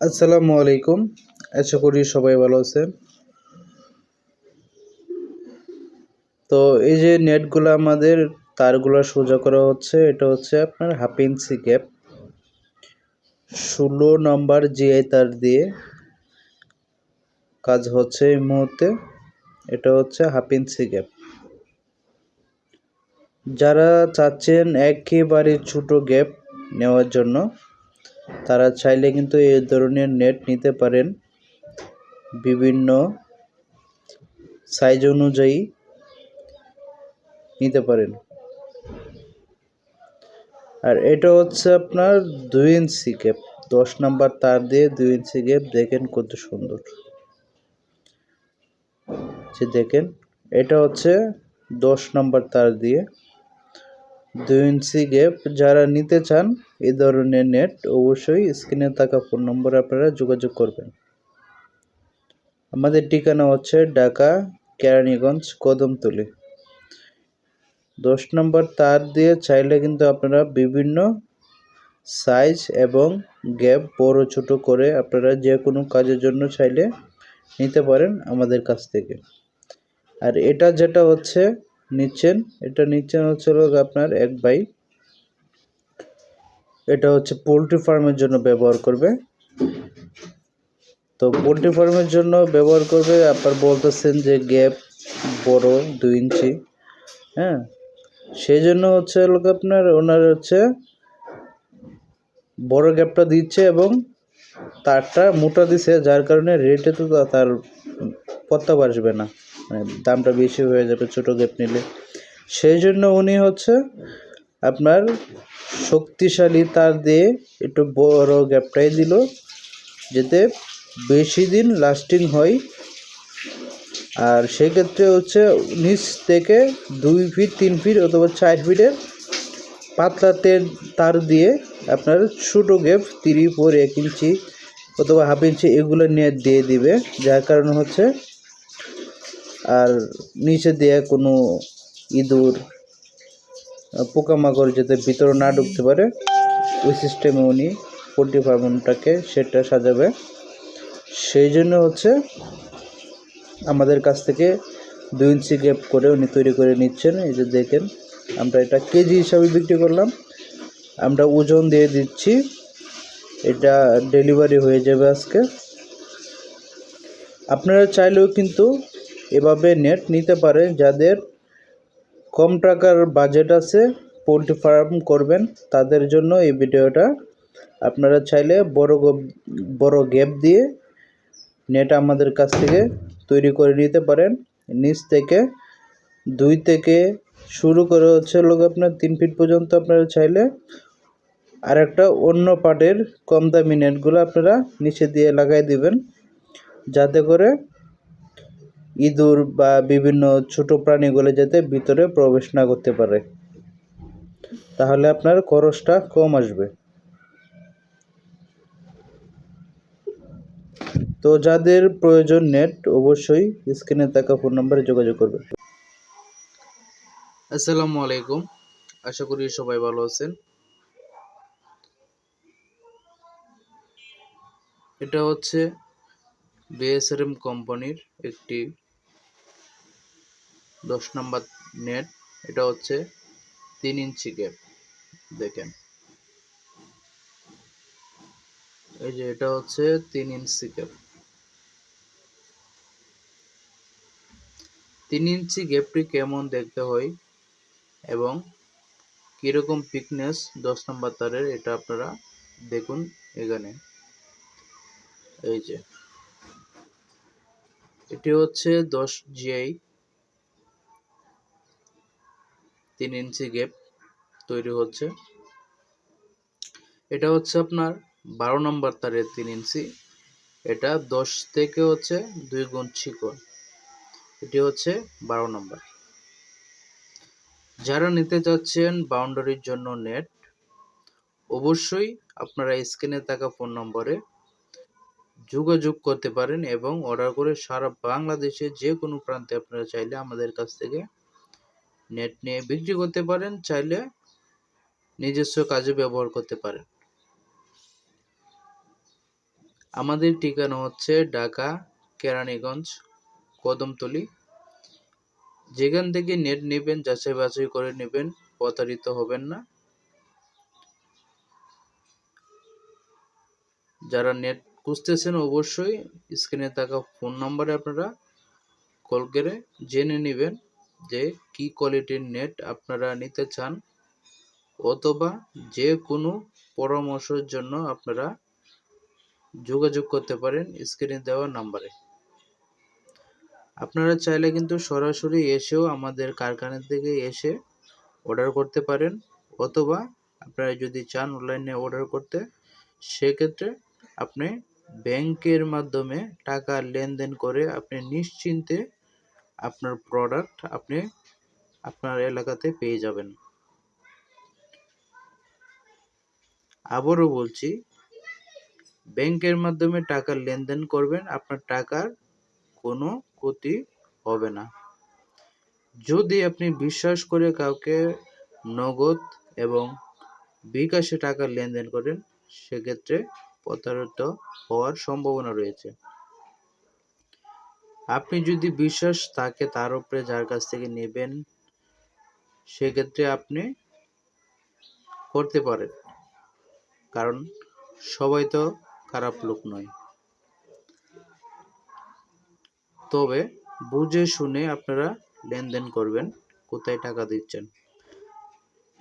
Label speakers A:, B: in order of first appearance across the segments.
A: আসসালামু আলাইকুম। আশা করি সবাই ভালো আছেন। তো এই যে নেটগুলো আমাদের, তারগুলো সোজা করা হচ্ছে, এটা হচ্ছে আপনার হাফ ইঞ্চি গ্যাপ ষোলো নম্বর জিআই তার দিয়ে কাজ হচ্ছে এই মুহূর্তে, এটা হচ্ছে হাফ ইঞ্চি গ্যাপ যারা চাচ্ছেন একেবারে ছোট গ্যাপ নেওয়ার জন্য তারা চাইলে কিন্তু এই ধরনের নেট নিতে পারেন। বিভিন্ন সাইজ অনুযায়ী নিতে পারেন। আর এটা হচ্ছে আপনার দুই ইঞ্চি গ্যাপ দশ নাম্বার তার দিয়ে দুই ইঞ্চি গ্যাপ দেখেন কত সুন্দর। যে দেখেন, এটা হচ্ছে দশ নাম্বার তার দিয়ে দুই ইঞ্চি গ্যাপ যারা নিতে চান, এ ধরনের নেট অবশ্যই স্ক্রিনে থাকা ফোন নম্বরে আপনারা যোগাযোগ করবেন। আমাদের ঠিকানা হচ্ছে ঢাকা, কেরানীগঞ্জ, কদমতলি। দশ নম্বর তার দিয়ে চাইলে কিন্তু আপনারা বিভিন্ন সাইজ এবং গ্যাপ বড় ছোট করে আপনারা যে কোনো কাজের জন্য চাইলে নিতে পারেন আমাদের কাছ থেকে। আর এটা যেটা হচ্ছে নিচ্ছেন। এটা নিচ্ছেন হচ্ছে আপনার এক বাই। এটা হচ্ছে পোলট্রি ফার্মের জন্য ব্যবহার করবে। তো পোলট্রি ফার্মের জন্য ব্যবহার করবে, আপনার বলতেছেন যে গ্যাপ বড় দুই ইঞ্চি। হ্যাঁ? সেই জন্য হচ্ছে লোক আপনার ওনার হচ্ছে বড় গ্যাপটা দিচ্ছে এবং তারটা মোটা দিছে, যার কারণে রেটে তো তার পত্তা বাসবে না। মানে দামটা বেশি হয়ে যাবে ছোট গ্যাপ নিলে। সেই জন্য উনি হচ্ছে আপনার শক্তিশালী তার দিয়ে একটু বড় গ্যাপটাই দিল, যেতে বেশি দিন লাস্টিং হয়। আর সেক্ষেত্রে হচ্ছে নিচ থেকে দুই ফিট তিন ফিট অথবা চার ফিটের পাতলা তেল তার দিয়ে আপনার ছোটো গ্যাপ তিরি ফোর এক ইঞ্চি অথবা হাফ ইঞ্চি এগুলো নিয়ে দিয়ে দিবে, যার কারণে হচ্ছে আর নিচে দিয়ে কোনো ইঁদুর পোকামাকড় যাতে ভিতরে না ঢুকতে পারে, ওই সিস্টেমে উনি পোলট্রি ফার্মটাকে সেটা সাজাবে। সেই জন্য হচ্ছে আমাদের কাছ থেকে দুই ইঞ্চি গ্যাপ করে উনি তৈরি করে নিচ্ছেন। এই যে দেখেন, আমরা এটা কেজি হিসাবে বিক্রি করলাম। আমরা ওজন দিয়ে দিচ্ছি। এটা ডেলিভারি হয়ে যাবে আজকে। আপনারা চাইলেও কিন্তু এভাবে নেট নিতে পারেন যাদের কম টাকার বাজেট আছে, পোলট্রি ফার্ম করবেন, তাদের জন্য এই ভিডিওটা। আপনারা চাইলে বড় বড় গ্যাপ দিয়ে নেট আমাদের কাছ থেকে তৈরি করে নিতে পারেন। নিচ থেকে, দুই থেকে শুরু করে হচ্ছে লোক আপনার তিন ফিট পর্যন্ত আপনারা চাইলে আর একটা অন্য পার্টের কম দামি নেটগুলো আপনারা নিচে দিয়ে লাগাই দিবেন। যাতে করে ইঁদুর বা বিভিন্ন ছোট প্রাণীগুলো যাতে ভিতরে প্রবেশ না করতে পারে। তাহলে আপনার খরচটা কম আসবে। তো যাদের প্রয়োজন নেট, অবশ্যই স্ক্রিনে থাকা ফোন নম্বরে যোগাযোগ করবে। আসসালামু আলাইকুম। আশা করি সবাই ভালো আছেন। এটা হচ্ছে বিএসআরএম কোম্পানির একটি দশ নাম্বার নেট, এটা হচ্ছে তিন ইঞ্চি গ্যাপ দেখেন। এই যে এটা হচ্ছে তিন ইঞ্চি গ্যাপ তিন ইঞ্চি গ্যাপটি কেমন দেখতে হয় এবং কীরকম পিকনেস দশ নম্বর তারের, এটা আপনারা দেখুন এখানে। এই যে, এটি হচ্ছে দশ জিআই তিন ইঞ্চি গ্যাপ তৈরি হচ্ছে। এটা হচ্ছে আপনার বারো নম্বর তারের তিন ইঞ্চি। এটা দশ থেকে হচ্ছে দুই গুণ চিকন এটি হচ্ছে বারো নম্বর। যারা নিতে চাচ্ছেন বাউন্ডারির জন্য নেট, অবশ্যই আপনারা স্ক্রিনে থাকা ফোন নম্বরে যোগাযোগ করতে পারেন এবং অর্ডার করে সারা বাংলাদেশে যে কোনো প্রান্তে আপনারা চাইলে আমাদের কাছ থেকে নেট নিয়ে বিক্রি করতে পারেন, চাইলে নিজস্ব কাজে ব্যবহার করতে পারেন। আমাদের ঠিকানা হচ্ছে ঢাকা, কেরানীগঞ্জ, কদমতলি। যেখান থেকে নেট নেবেন, যাচাই বাছাই করে নেবেন, প্রতারিত হবেন না। যারা নেট খুঁজতেছেন, অবশ্যই স্ক্রিনে থাকা ফোন নম্বরে আপনারা কল করে জেনে নেবেন। যে কি কোয়ালিটির নেট আপনারা নিতে চান অথবা যে কোনো পরামর্শের জন্য আপনারা যোগাযোগ করতে পারেন স্ক্রিনে দেওয়া নাম্বারে। আপনারা চাইলে কিন্তু সরাসরি এসেও আমাদের কারখানা থেকে এসে অর্ডার করতে পারেন অথবা আপনারা যদি চান অনলাইনে অর্ডার করতে, সেক্ষেত্রে আপনি ব্যাংকের মাধ্যমে টাকা লেনদেন করে আপনি নিশ্চিন্তে আপনার প্রোডাক্ট আপনি আপনার এলাকাতে পেয়ে যাবেন। আবারও বলছি ব্যাংকের মাধ্যমে টাকা লেনদেন করবেন, আপনার টাকার কোনো ক্ষতি হবে না। যদি আপনি বিশ্বাস করে কাউকে নগদ এবং বিকাশে টাকা লেনদেন করেন, সেক্ষেত্রে প্রতারিত হওয়ার সম্ভাবনা রয়েছে। আপনি যদি বিশ্বাস থাকে তার উপরে যার কাছ থেকে নেবেন, সেক্ষেত্রে আপনি করতে পারেন। কারণ সবাই তো খারাপ লোক নয়। তবে বুঝে শুনে আপনারা লেনদেন করবেন, কোথায় টাকা দিচ্ছেন।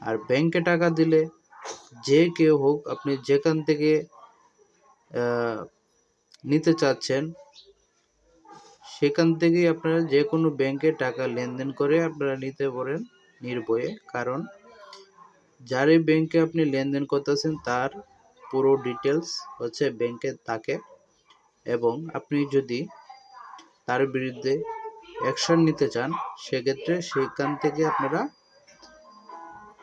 A: আর ব্যাংকে টাকা দিলে যে কেউ হোক, আপনি যেখান থেকে নিতে চাচ্ছেন সেখান থেকেই আপনারা যে কোনো ব্যাংকে টাকা লেনদেন করে আপনারা নিতে পারেন নির্ভয়ে। কারণ যার ব্যাংকে আপনি লেনদেন করতেছেন, তার পুরো ডিটেলস হচ্ছে ব্যাংকে থাকে এবং আপনি যদি তার বিরুদ্ধে অ্যাকশন নিতে চান, সেক্ষেত্রে সেখান থেকে আপনারা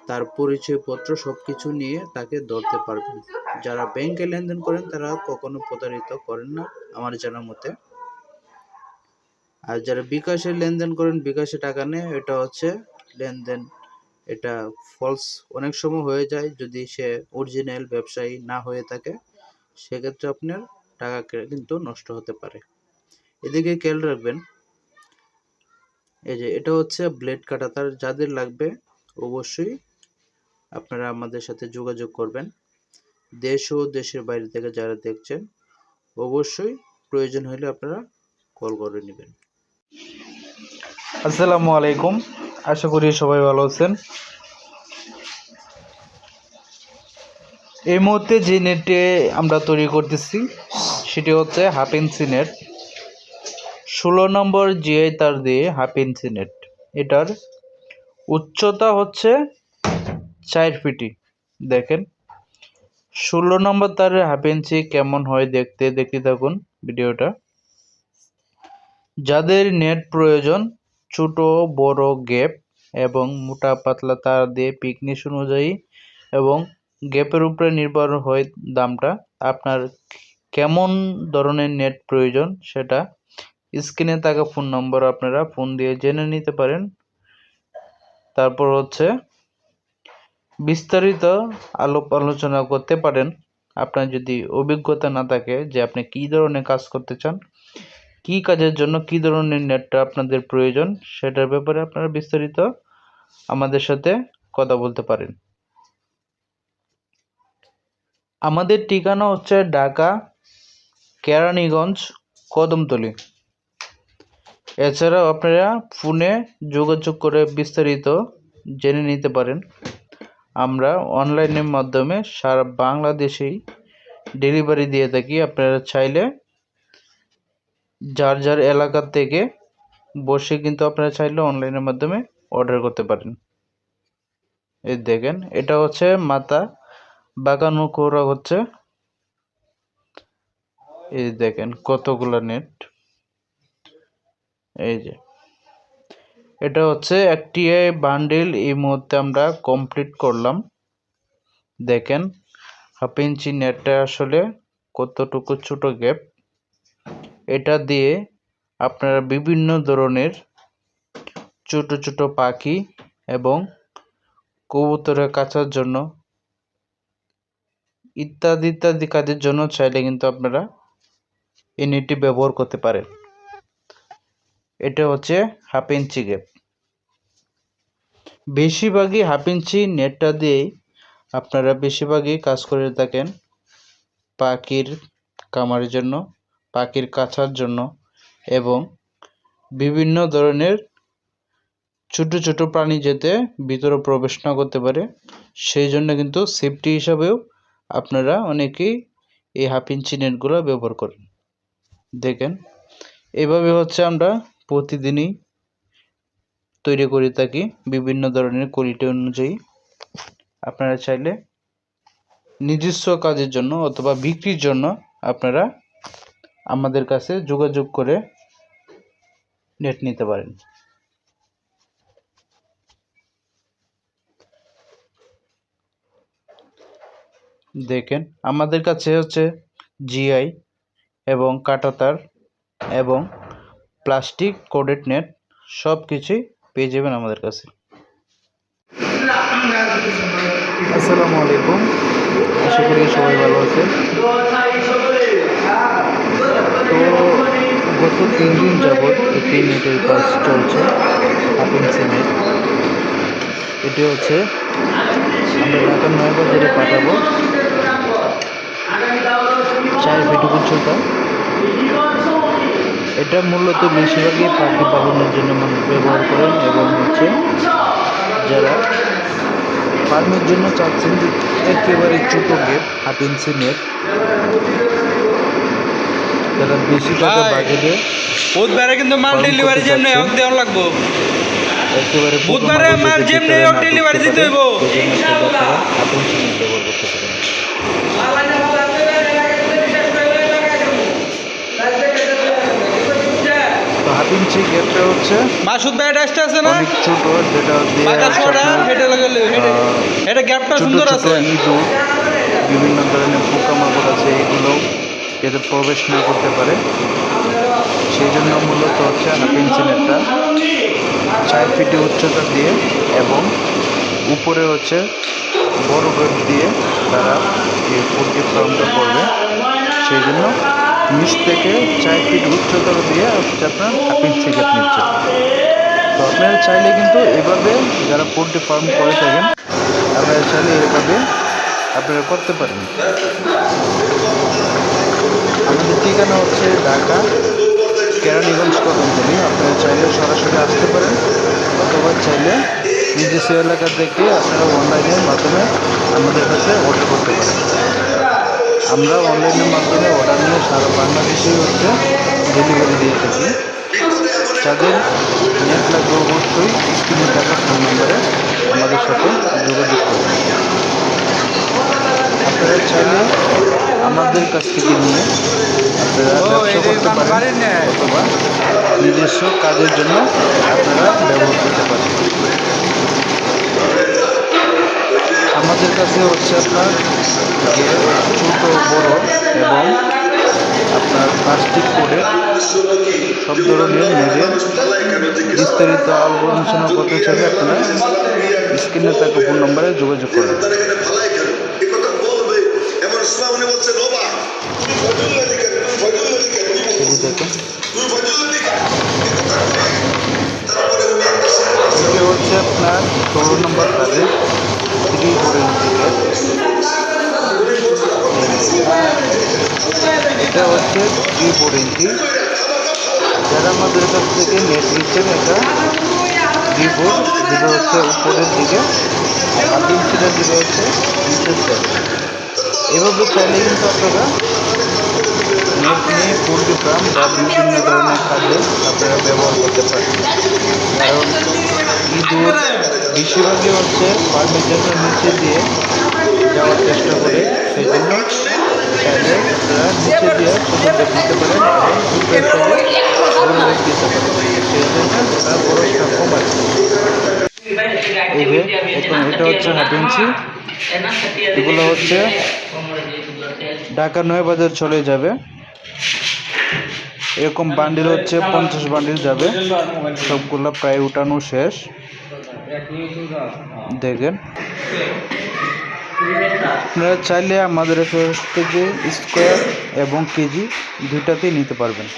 A: তার পরিচয়পত্র সব কিছু নিয়ে তাকে ধরতে পারবেন। যারা ব্যাংকে লেনদেন করেন, তারা কখনো প্রতারিত করেন না আমার জানার মতে। আর যারা বিকাশে লেনদেন করেন, বিকাশে টাকা নেয়, এটা হচ্ছে লেনদেন। এটা ফলস অনেক সময় হয়ে যায় যদি সে অরিজিনাল ব্যবসায়ী না হয়ে থাকে, সেক্ষেত্রে আপনার টাকা কিন্তু নষ্ট হতে পারে। এদিকে খেয়াল রাখবেন, এই যে এটা হচ্ছে ব্লেড কাটা। তার যাদের লাগবে অবশ্যই আপনারা আমাদের সাথে যোগাযোগ করবেন। দেশ ও দেশের বাইরে থেকে যারা দেখছেন, অবশ্যই প্রয়োজন হলে আপনারা কল করে নেবেন।
B: আসসালামু আলাইকুম। আশা করি সবাই ভালো আছেন। এই মুহূর্তে যে নেটটি আমরা তৈরি করতেছি, সেটি হচ্ছে হাফ ইঞ্চি নেট। ষোলো নম্বর জিআই তার দিয়ে হাফ ইঞ্চি নেট। এটার উচ্চতা হচ্ছে চার ফিটি। দেখেন, ষোলো নম্বর তারের হাফ ইঞ্চি কেমন হয় দেখতে দেখতে থাকুন ভিডিওটা। যাদের নেট প্রয়োজন ছোট, বড় গ্যাপ এবং মোটা পাতলা তার দিয়ে পিকনিস অনুযায়ী এবং গ্যাপের উপরে নির্ভর হয় দামটা। আপনার কেমন ধরনের নেট প্রয়োজন সেটা স্ক্রিনে থাকা ফোন নম্বর আপনারা ফোন দিয়ে জেনে নিতে পারেন। তারপর হচ্ছে বিস্তারিত আলোপ আলোচনা করতে পারেন। আপনার যদি অভিজ্ঞতা না থাকে যে আপনি কী ধরনের কাজ করতে চান কী কাজের জন্য কী ধরনের নেটটা আপনাদের প্রয়োজন সেটার ব্যাপারে আপনারা বিস্তারিত আমাদের সাথে কথা বলতে পারেন। আমাদের ঠিকানা হচ্ছে ঢাকা, কেরানীগঞ্জ, কদমতলি। এছাড়াও আপনারা ফোনে যোগাযোগ করে বিস্তারিত জেনে নিতে পারেন। আমরা অনলাইনের মাধ্যমে সারা বাংলাদেশেই ডেলিভারি দিয়ে থাকি। আপনারা চাইলে যার যার এলাকা থেকে বসে কিন্তু আপনারা চাইলে অনলাইনের মাধ্যমে অর্ডার করতে পারেন। এই দেখেন, এটা হচ্ছে মাথা বাঁকানো করা হচ্ছে। এই দেখেন কতগুলো নেট এই যে, এটা হচ্ছে একটি বান্ডিল এই মুহূর্তে আমরা কমপ্লিট করলাম। দেখেন, হাফ ইঞ্চি নেটটা আসলে কতটুকু ছোট গ্যাপ এটা দিয়ে আপনারা বিভিন্ন ধরনের ছোট ছোট পাখি এবং কবুতরের কাচার জন্য ইত্যাদি ইত্যাদি কাজের জন্য চাইলে কিন্তু আপনারা
A: এই নেটটি ব্যবহার করতে পারেন। এটা হচ্ছে হাফ ইঞ্চি গ্যাপ বেশিরভাগই হাফ ইঞ্চি নেটটা দিয়েই আপনারা বেশিরভাগই কাজ করে থাকেন পাখির কামারের জন্য। পাখির কাছার জন্য এবং বিভিন্ন ধরনের ছোট ছোট প্রাণী যাতে ভিতরে প্রবেশ না করতে পারে, সেই জন্য কিন্তু সেফটি হিসাবেও আপনারা অনেকেই এই হাফ ইঞ্চি নেটগুলো ব্যবহার করেন। দেখেন, এভাবে হচ্ছে আমরা প্রতিদিনই তৈরি করে থাকি বিভিন্ন ধরনের কোয়ালিটি অনুযায়ী। আপনারা চাইলে নিজস্ব কাজের জন্য অথবা বিক্রির জন্য আপনারা আমাদের কাছে যোগাযোগ করে নেট নিতে পারেন। দেখেন আমাদের কাছে হচ্ছে জিআই এবং কাঁটাতার এবং প্লাস্টিক কোডেড নেট সব কিছুই পেয়ে যাবেন আমাদের কাছে। আসসালামু আলাইকুম। আশা করি সবাই ভালো আছেন। গত তিন দিন যাবৎ একটি নেটের কাজ চলছে হাফ নেট এটি হচ্ছে, আমরা ঢাকা নয় বাজারে পাঠাবো চার ফিট উচ্চতা এটা মূলত বেশিরভাগই পাখি পালনের জন্য মানুষ ব্যবহার করেন এবং হচ্ছে যারা ফার্মের জন্য চাচ্ছেন যে একেবারে ছোটো গেট হাফ নেট বেশি টাকা
C: বুধবারে কিন্তু মাল ডেলিভারি যেমনি? হোক দেওয়া লাগবো
A: একেবারে
C: বুধবারে
A: মাল
C: যেমনি হোক
A: ঢুকতে
C: দিতে হইবো।
A: হচ্ছে
C: মাসুদ ভাই এটা আছে না
A: অনেক ছোট যেটা দিয়ে
C: পাকা
A: হচ্ছে
C: ছোড়া লাগালে এটা গ্যাপটা সুন্দর আছে
A: বিভিন্ন ধরনের পোকামাকড় আছে এগুলো যাতে প্রবেশ না করতে পারে। সেই জন্য মূলত হচ্ছে হাফ ইঞ্চি চার ফিটে উচ্চতা দিয়ে এবং উপরে হচ্ছে বড় গেট দিয়ে তারা এই পোলট্রি ফার্মটা করবে। সেই জন্য নিচ থেকে চার ফিট উচ্চতা দিয়ে হচ্ছে আপনার হাফ গেট নিচ্ছে। তো আপনারা চাইলে কিন্তু এভাবে যারা পোলট্রি ফার্ম করে থাকেন, আপনারা চাইলে এভাবে আপনারা করতে পারেন। আমাদের ঠিকানা হচ্ছে ঢাকা, কেরানীগঞ্জ কদমতলি আপনারা চাইলে সরাসরি আসতে পারেন, অথবা চাইলে নিজস্ব এলাকা থেকে আপনারা অনলাইনের মাধ্যমে আমাদের কাছে অর্ডার করতে পারেন। আমরা অনলাইনের মাধ্যমে অর্ডার নিয়ে সারা বাংলাদেশেই হচ্ছে ডেলিভারি দিয়ে থাকি। যাদের নেট লাগবে অবশ্যই স্ক্রিনে থাকা ফোন নম্বরে আমাদের সাথে যোগাযোগ করবেন আপনারা চাইলে আমাদের কাছ থেকে নিয়ে আপনারা ব্যবসা করতে পারেন অথবা নিজস্ব কাজের জন্য আপনারা ব্যবহার করতে পারেন। আমাদের কাছে হচ্ছে আপনার ছোট বড় এবং আপনার প্লাস্টিক করে সব ধরনের নেটের বিস্তারিত আলোচনা করতে চাইলে আপনারা স্ক্রিনে থাকা ফোন নম্বরে যোগাযোগ করবেন এটা হচ্ছে আপনার ষোলো নম্বর কাজে থ্রি ফোর এটা হচ্ছে থ্রি ফোর ইঞ্চি যারা আমাদের কাছ থেকে নেট নিচ্ছেন এটা থ্রি ফোর যেটা হচ্ছে উপরের দিকে হাফ ইঞ্চিটা দিকে হচ্ছে নিচের সাইড এভাবে চাইলে কিন্তু আপনারা পোলট্রি ফার্ম বা বিভিন্ন ধরনের কাজে আপনারা ব্যবহার করতে পারেন। কারণ ইঁদুর বেশিরভাগই হচ্ছে ফার্মের জন্য নিচে দিয়ে যাওয়ার চেষ্টা করে সেই জন্য চাইলে আপনারা নিচে দিয়ে ছোটো দিতে পারেন এবং বেগ দিতে পারেন। সেই জন্য তারা বরফটা কম আছে এই যে এখন এটা হচ্ছে হাফ ইঞ্চি। এগুলো হচ্ছে ঢাকা নয় বাজার চলে যাবে। এরকম বান্ডিল হচ্ছে, পঞ্চাশ বান্ডিল যাবে। সবগুলো প্রায় উঠানো শেষ। দেখেন। আপনারা চাইলে আমাদের স্কোয়ার এবং কেজি দুইটাতেই নিতে পারবেন।